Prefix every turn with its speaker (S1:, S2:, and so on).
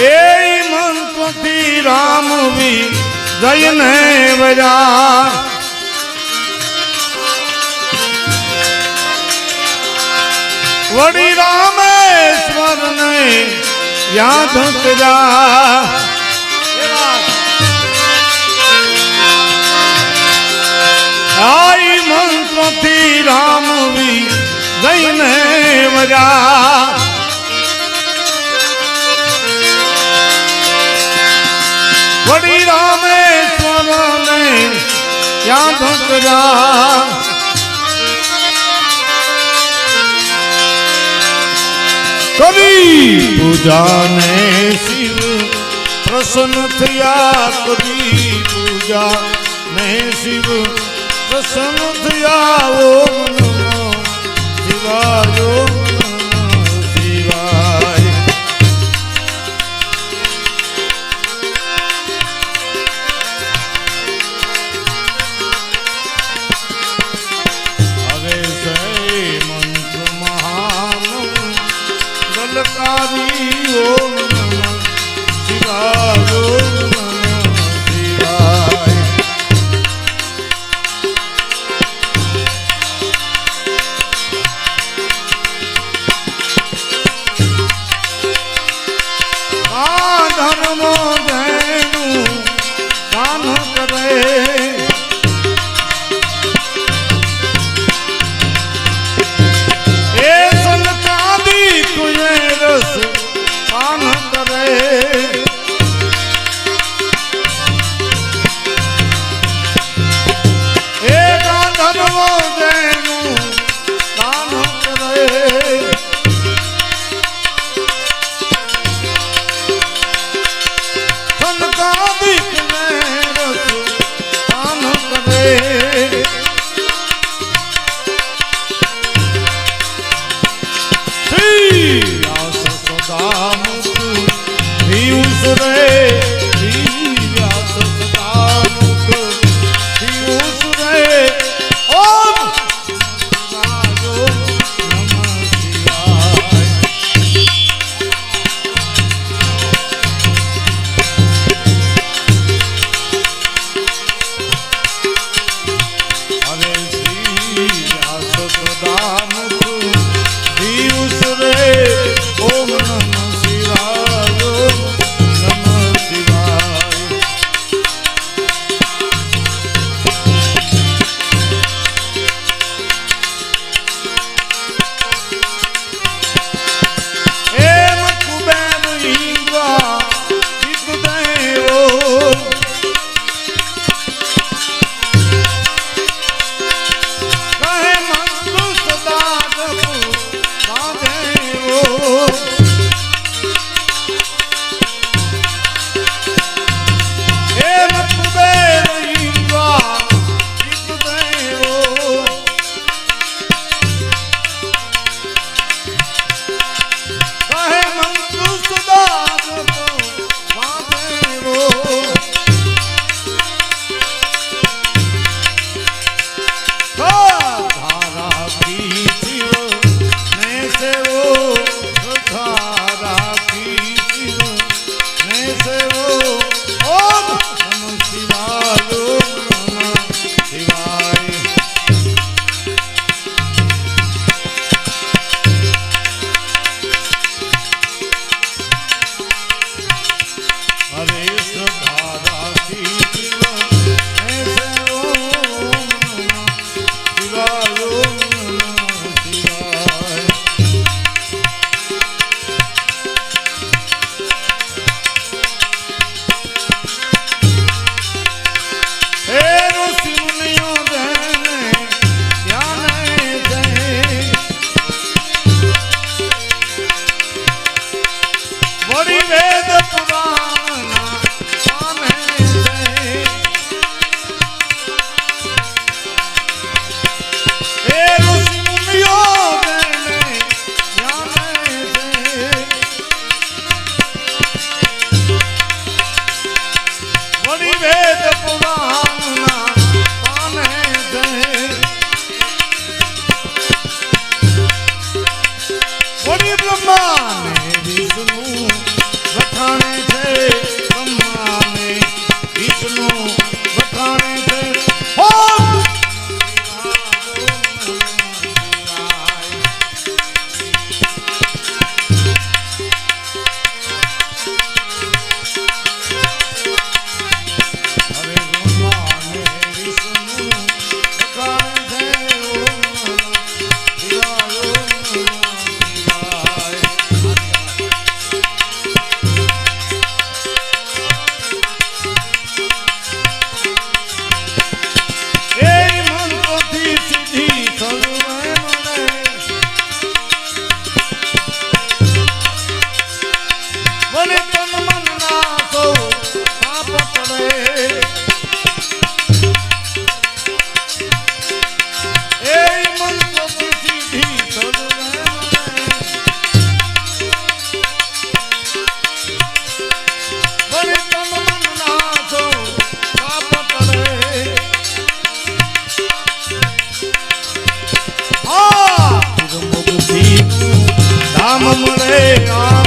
S1: એ મંત્રથી રામ વી જયને વજા. વડી રામેશ્વર ને યાદ કર્યા. આઈ મંત્રથી રામ વી જઈને વજા. યાદ કર્યા કરી પૂજાને શિવ પ્રસન્ન થયા. કવિ પૂજા ને શિવ પ્રસન્ન થયા. ઓમ નમો શિવાય મળે આમ